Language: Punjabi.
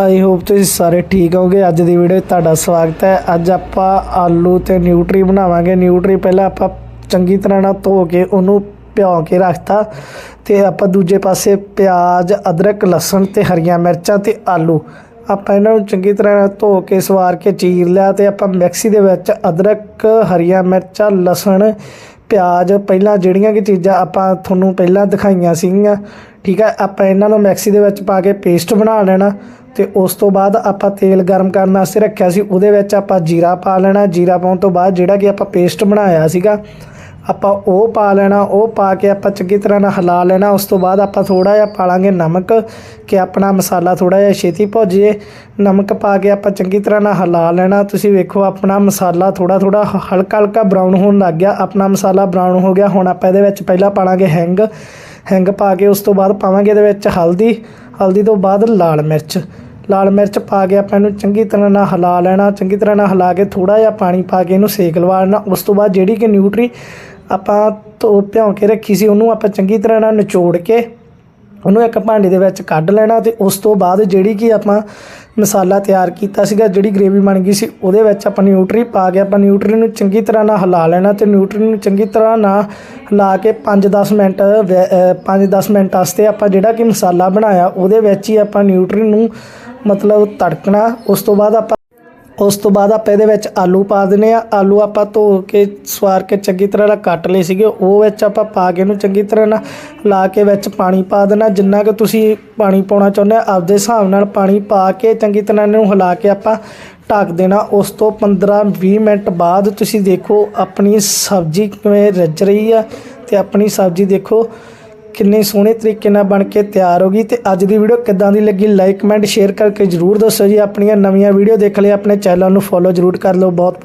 ਆਈ ਹੋਪ ਤੁਸੀਂ ਸਾਰੇ ਠੀਕ ਹੋਗੇ ਅੱਜ ਦੀ ਵੀਡੀਓ 'ਚ ਤੁਹਾਡਾ ਸਵਾਗਤ ਹੈ। ਅੱਜ ਆਪਾਂ ਆਲੂ ਤੇ ਨਿਊਟਰੀ ਬਣਾਵਾਂਗੇ। ਨਿਊਟਰੀ ਪਹਿਲਾਂ ਆਪਾਂ ਚੰਗੀ ਤਰ੍ਹਾਂ ਨਾਲ ਧੋ ਕੇ ਉਹਨੂੰ ਭਿਓ ਕੇ ਰੱਖਤਾ। ਤੇ ਆਪਾਂ ਦੂਜੇ ਪਾਸੇ ਪਿਆਜ਼, ਅਦਰਕ, ਲਸਣ ਤੇ ਹਰੀਆਂ ਮਿਰਚਾਂ ਤੇ ਆਲੂ। ਆਪਾਂ ਇਹਨਾਂ ਨੂੰ ਚੰਗੀ ਤਰ੍ਹਾਂ ਨਾਲ ਧੋ ਕੇ, ਸਵਾਰ ਕੇ ਚੀਰ ਲਿਆ ਤੇ ਆਪਾਂ ਮਿਕਸੀ ਦੇ ਵਿੱਚ ਅਦਰਕ, ਹਰੀਆਂ ਮਿਰਚਾਂ, ਲਸਣ ਪਿਆਜ਼, ਪਹਿਲਾਂ ਜਿਹੜੀਆਂ ਕਿ ਚੀਜ਼ਾਂ ਆਪਾਂ ਤੁਹਾਨੂੰ ਪਹਿਲਾਂ ਦਿਖਾਈਆਂ ਸੀਗੀਆਂ, ਠੀਕ ਹੈ, ਆਪਾਂ ਇਹਨਾਂ ਨੂੰ ਮਿਕਸੀ ਦੇ ਵਿੱਚ ਪਾ ਕੇ ਪੇਸਟ ਬਣਾ ਲੈਣਾ ਤੇ ਉਸ ਤੋਂ ਬਾਅਦ ਆਪਾਂ ਤੇਲ ਗਰਮ ਕਰਨ ਵਾਸਤੇ ਰੱਖਿਆ ਸੀ, ਉਹਦੇ ਵਿੱਚ ਆਪਾਂ ਜੀਰਾ ਪਾ ਲੈਣਾ, ਜੀਰਾ ਪਾਉਣ ਤੋਂ ਬਾਅਦ ਜਿਹੜਾ ਕਿ ਆਪਾਂ ਪੇਸਟ ਬਣਾਇਆ ਸੀਗਾ ਆਪਾਂ ਉਹ ਪਾ ਲੈਣਾ, ਉਹ ਪਾ ਕੇ ਆਪਾਂ ਚੰਗੀ ਤਰ੍ਹਾਂ ਨਾਲ ਹਿਲਾ ਲੈਣਾ, ਉਸ ਤੋਂ ਬਾਅਦ ਆਪਾਂ ਥੋੜਾ ਜਿਹਾ ਪਾਲਾਂਗੇ ਨਮਕ ਕਿ ਆਪਣਾ ਮਸਾਲਾ ਥੋੜਾ ਜਿਹਾ ਛੇਤੀ ਭੁੱਜ। ਜੇ ਨਮਕ ਪਾ ਕੇ ਆਪਾਂ ਚੰਗੀ ਤਰ੍ਹਾਂ ਨਾਲ ਹਿਲਾ ਲੈਣਾ। ਤੁਸੀਂ ਵੇਖੋ ਆਪਣਾ ਮਸਾਲਾ ਥੋੜਾ ਥੋੜਾ ਹਲਕਾ ਹਲਕਾ ਬਰਾਊਨ ਹੋਣ ਲੱਗ ਗਿਆ। ਆਪਣਾ ਮਸਾਲਾ ਬਰਾਊਨ ਹੋ ਗਿਆ। ਹੁਣ ਆਪਾਂ ਇਹਦੇ ਵਿੱਚ ਪਹਿਲਾਂ ਪਾਲਾਂਗੇ ਹੈਂਗ। ਹੈਂਗ ਪਾ ਕੇ ਉਸ ਤੋਂ ਬਾਅਦ ਪਾਵਾਂਗੇ ਇਹਦੇ ਵਿੱਚ ਹਲਦੀ। ਹਲਦੀ ਤੋਂ ਬਾਅਦ ਲਾਲ ਮਿਰਚ। ਲਾਲ ਮਿਰਚ ਪਾ ਕੇ ਆਪਾਂ ਇਹਨੂੰ ਚੰਗੀ ਤਰ੍ਹਾਂ ਨਾਲ ਹਿਲਾ ਲੈਣਾ। ਚੰਗੀ ਤਰ੍ਹਾਂ ਨਾਲ ਹਿਲਾ ਕੇ ਥੋੜਾ ਜਿਹਾ ਪਾਣੀ ਪਾ ਕੇ ਇਹਨੂੰ ਸੇਕ ਲਵਾ ਲੈਣਾ। ਉਸ ਤੋਂ ਬਾਅਦ ਜਿਹੜੀ ਕਿ ਨਿਊਟਰੀ ਆਪਾਂ ਧੋ ਭਿਉਂ ਕੇ ਰੱਖੀ ਸੀ, ਉਹਨੂੰ ਆਪਾਂ ਚੰਗੀ ਤਰ੍ਹਾਂ ਨਾਲ ਨਿਚੋੜ ਕੇ ਉਹਨੂੰ ਇੱਕ ਭਾਂਡੇ ਦੇ ਵਿੱਚ ਕੱਢ ਲੈਣਾ ਤੇ ਉਸ ਤੋਂ ਬਾਅਦ ਜਿਹੜੀ ਕਿ ਆਪਾਂ ਮਸਾਲਾ ਤਿਆਰ ਕੀਤਾ ਸੀਗਾ, ਜਿਹੜੀ ਗ੍ਰੇਵੀ ਬਣ ਗਈ ਸੀ, ਉਹਦੇ ਵਿੱਚ ਆਪਾਂ ਨਿਊਟਰੀ ਪਾ ਕੇ ਆਪਾਂ ਨਿਊਟਰੀ ਨੂੰ ਚੰਗੀ ਤਰ੍ਹਾਂ ਨਾਲ ਹਿਲਾ ਲੈਣਾ ਤੇ ਨਿਊਟਰੀ ਨੂੰ ਚੰਗੀ ਤਰ੍ਹਾਂ ਨਾਲ ਹਿਲਾ ਕੇ 5-10 ਮਿੰਟ 5-10 ਮਿੰਟ ਵਾਸਤੇ ਆਪਾਂ ਜਿਹੜਾ ਕਿ ਮਸਾਲਾ ਬਣਾਇਆ, ਉਹਦੇ ਵਿੱਚ ਹੀ ਆਪਾਂ ਨਿਊਟਰੀ ਨੂੰ ਮਤਲਬ ਤੜਕਣਾ, ਉਸ ਤੋਂ ਬਾਅਦ ਆਪਾਂ ਉਸ ਤੋਂ ਬਾਅਦ ਆਪਾਂ ਇਹਦੇ ਵਿੱਚ ਆਲੂ ਪਾ ਦਿੰਨੇ ਆ ਆਲੂ ਆਪਾਂ ਧੋ ਕੇ, ਸਵਾਰ ਕੇ ਚੰਗੀ ਤਰ੍ਹਾਂ ਨਾਲ ਕੱਟ ਲਏ ਸੀਗੇ। ਉਹ ਵਿੱਚ ਆਪਾਂ ਪਾ ਕੇ ਇਹਨੂੰ ਚੰਗੀ ਤਰ੍ਹਾਂ ਨਾਲ ਲਾ ਕੇ ਵਿੱਚ ਪਾਣੀ ਪਾ ਦੇਣਾ। ਜਿੰਨਾ ਕਿ ਤੁਸੀਂ ਪਾਣੀ ਪਾਉਣਾ ਚਾਹੁੰਦੇ ਆ ਆਪਦੇ ਹਿਸਾਬ ਨਾਲ ਪਾਣੀ ਪਾ ਕੇ ਚੰਗੀ ਤਰ੍ਹਾਂ ਇਹਨੂੰ ਹਿਲਾ ਕੇ ਆਪਾਂ ਢੱਕ ਦੇਣਾ। ਉਸ ਤੋਂ 15-20 ਮਿੰਟ ਬਾਅਦ ਤੁਸੀਂ ਦੇਖੋ, ਆਪਣੀ ਸਬਜ਼ੀ ਕਿਵੇਂ ਰੱਜ ਰਹੀ ਆ ਤੇ ਆਪਣੀ ਸਬਜ਼ੀ ਦੇਖੋ। ਕਿੰਨੇ ਸੋਹਣੇ ਤਰੀਕੇ ਨਾਲ ਬਣ ਕੇ ਤਿਆਰ ਹੋ ਗਈ ਤੇ ਅੱਜ ਦੀ ਵੀਡੀਓ ਕਿੱਦਾਂ ਦੀ ਲੱਗੀ? ਲਾਈਕ ਕਮੈਂਟ ਸ਼ੇਅਰ ਕਰਕੇ ਜਰੂਰ ਦੱਸੋ ਜੀ। ਆਪਣੀਆਂ ਨਵੀਆਂ ਵੀਡੀਓ ਦੇਖ ਲਈ, ਆਪਣੇ ਚੈਨਲ ਨੂੰ ਫੋਲੋ ਜਰੂਰ ਕਰ ਲਓ। ਬਹੁਤ ਬਹੁਤ